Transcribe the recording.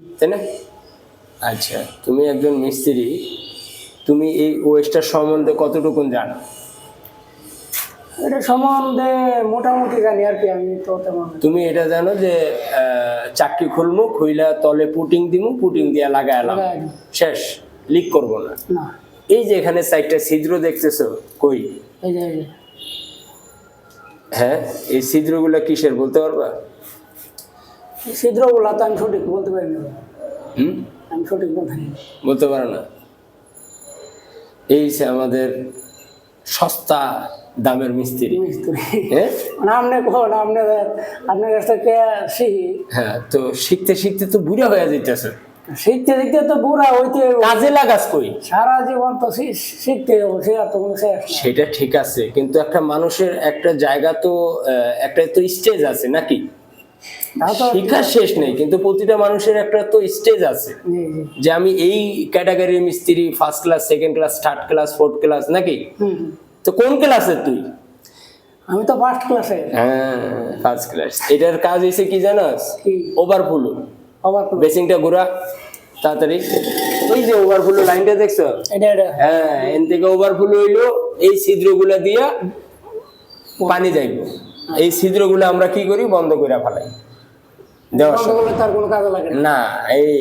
তাই না? আচ্ছা তুমি একজন মিস্ত্রি তুমি এই ওয়েস্টার সম্বন্ধে কতটুকুন জানো? এটা সম্বন্ধে মোটামুটি জানি আর কি আমি তো তেমন তুমি এটা জানো যে চাকরি খুলমু খুইলা তলে পুটিং দিমু পুটিং দিয়া লাগাইলাম লাগাই শেষ লিক করব না। এই যে এখানে সাইডটা ছিদ্র দেখতেছো কই? হ্যাঁ এই ছিদ্রগুলো কিসের বলতে পারবা? ছিদ্রগুলা তো আমি সঠিক বলতে পারি না। হুম? আমি সঠিক বলতে। বলতে পারো না। এই যে আমাদের সস্তা দামের মিস্ত্রি। হ্যাঁ মানে হ্যাঁ তো শিখতে শিখতে তো বুড়া হয়ে যাইতেছে। শিখতে শিখতে তো বুড়া হইতে কাজে লাগাস কই? সারা জীবন তো শিখতে না। সেটা ঠিক আছে কিন্তু একটা মানুষের একটা জায়গা তো একটা তো স্টেজ আছে নাকি? শিক্ষার শেষ নেই কিন্তু প্রতিটা মানুষের একটা তো স্টেজ আছে। যে আমি এই ক্যাটাগরির মিস্ত্রি first class second class third class fourth class নাকি। তো কোন ক্লাসের তুই? আমি তো ফার্স্ট ক্লাসে হ্যাঁ ফার্স্ট ক্লাস এটার কাজ হয়েছে কি জানাস? ওভারফুলো করল। বেসিংটা ঘোরা তাড়াতাড়ি। ওই যে ওভারফুলো লাইনটা দেখছ? এটা এটা। হ্যাঁ এন থেকে ওভারফুল হইল এই ছিদ্রগুলা দিয়া পানি যাইব। এই ছিদ্রগুলো আমরা কি করি? বন্ধ করে ফেলাই। করলে তার কোনো কাজে লাগে না এই